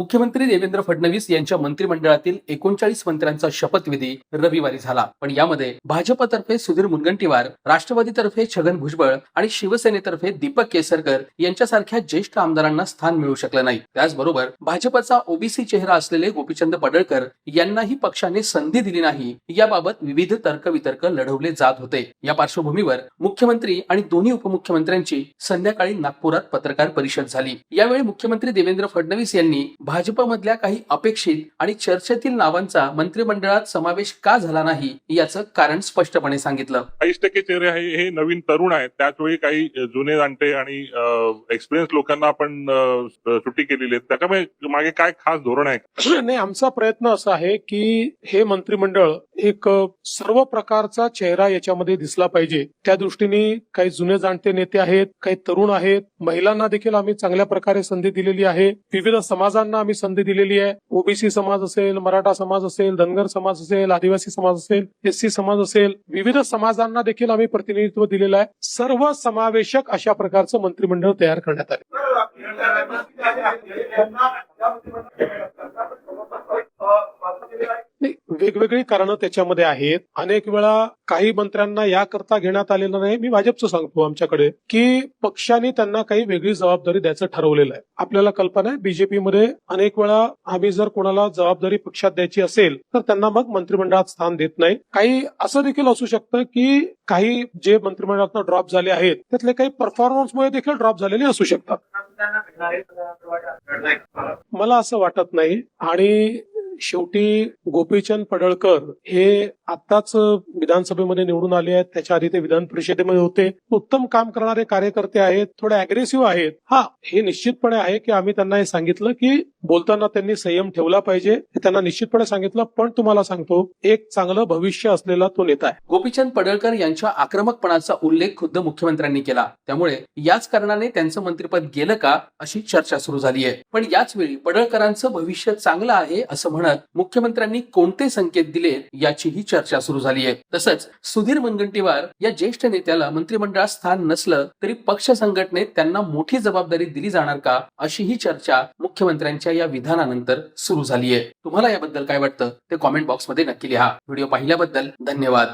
मुख्यमंत्री देवेंद्र फडणवीस यांच्या मंत्रिमंडळातील एकोणचाळीस मंत्र्यांचा शपथविधी रविवारी झाला. पण यामध्ये भाजपतर्फे सुधीर मुनगंटीवार राष्ट्रवादीतर्फे छगन भुजबळ आणि शिवसेनेतर्फे दीपक केसरकर यांच्यासारख्या ज्येष्ठ आमदारांना स्थान मिळू शकलं नाही. त्याचबरोबर भाजपचा ओबीसी चेहरा असलेले गोपीचंद पडळकर यांनाही पक्षाने संधी दिली नाही याबाबत विविध तर्कवितर्क लढवले जात होते. या पार्श्वभूमीवर मुख्यमंत्री आणि दोन्ही उपमुख्यमंत्र्यांची संध्याकाळी नागपुरात पत्रकार परिषद झाली. यावेळी मुख्यमंत्री देवेंद्र फडणवीस यांनी भाजपमधल्या काही अपेक्षित आणि चर्चेतील नावांचा मंत्रिमंडळात समावेश का झाला नाही याचं कारण स्पष्टपणे सांगितलं. चाळीस टक्के चेहरे आहे हे नवीन तरुण आहेत. त्याचवेळी काही जुने जाणते आणि एक्सपिरियन्स लोकांना आपण सुट्टी केलेली आहे. त्याच्यामुळे मागे काय खास धोरण आहे? नाही आमचा प्रयत्न असा आहे की हे मंत्रिमंडळ एक सर्व प्रकारचा चेहरा याच्यामध्ये दिसला पाहिजे. त्या दृष्टीने काही जुने जाणते नेते आहेत काही तरुण आहेत. महिलांना देखील आम्ही चांगल्या प्रकारे संधी दिलेली आहे. विविध समाजांना आम्ही संधी दिलेली आहे. ओबीसी समाज असेल मराठा समाज असेल धनगर समाज असेल आदिवासी समाज असेल एससी समाज असेल विविध समाजांना देखील आम्ही प्रतिनिधित्व दिलेलं आहे. सर्व समावेशक अशा प्रकारचं मंत्रिमंडळ तयार करण्यात आले नाही, वेगवेगळी कारणं त्याच्यामध्ये आहेत. अनेक वेळा काही मंत्र्यांना याकरता घेण्यात आलेलं नाही. मी भाजपचं सांगतो आमच्याकडे की पक्षाने त्यांना काही वेगळी जबाबदारी द्यायचं ठरवलेलं आहे. आपल्याला कल्पना आहे बीजेपीमध्ये अनेक वेळा आम्ही जर कोणाला जबाबदारी पक्षात द्यायची असेल तर त्यांना मग मंत्रिमंडळात स्थान देत नाही. काही असं देखील असू शकतं की काही जे मंत्रिमंडळात ड्रॉप झाले आहेत त्यातले काही परफॉर्मन्समुळे देखील ड्रॉप झालेले असू शकतात. मला असं वाटत नाही. आणि शेवटी गोपीचंद पडळकर हे आताच विधानसभेमध्ये निवडून आले आहेत. त्याच्या आधी ते विधान परिषदेमध्ये होते. उत्तम काम करणारे कार्यकर्ते आहेत. थोडे अग्रेसिव्ह आहेत. हा हे निश्चितपणे आहे की आम्ही त्यांना हे सांगितलं की बोलताना त्यांनी संयम ठेवला पाहिजे. हे त्यांना निश्चितपणे सांगितलं. पण तुम्हाला सांगतो एक चांगलं भविष्य असलेला तो नेता आहे. गोपीचंद पडळकर यांच्या आक्रमकपणाचा उल्लेख खुद्द मुख्यमंत्र्यांनी केला. त्यामुळे याच कारणाने त्यांचं मंत्रिपद गेलं का अशी चर्चा सुरू झाली आहे पण याच वेळी पडळकरांचं भविष्य चांगलं आहे असं म्हणत मुख्यमंत्र्यांनी कोणते संकेत दिले याचीही चर्चा सुरू झाली आहे. तसंच सुधीर मुनगंटीवार या ज्येष्ठ नेत्याला मंत्रिमंडळात स्थान नसलं तरी पक्ष संघटनेत त्यांना मोठी जबाबदारी दिली जाणार का अशीही चर्चा मुख्यमंत्र्यांच्या या विधानानंतर सुरू झाली आहे. तुम्हाला याबद्दल काय वाटतं ते कॉमेंट बॉक्समध्ये नक्की लिहा. व्हिडिओ पाहिल्याबद्दल धन्यवाद.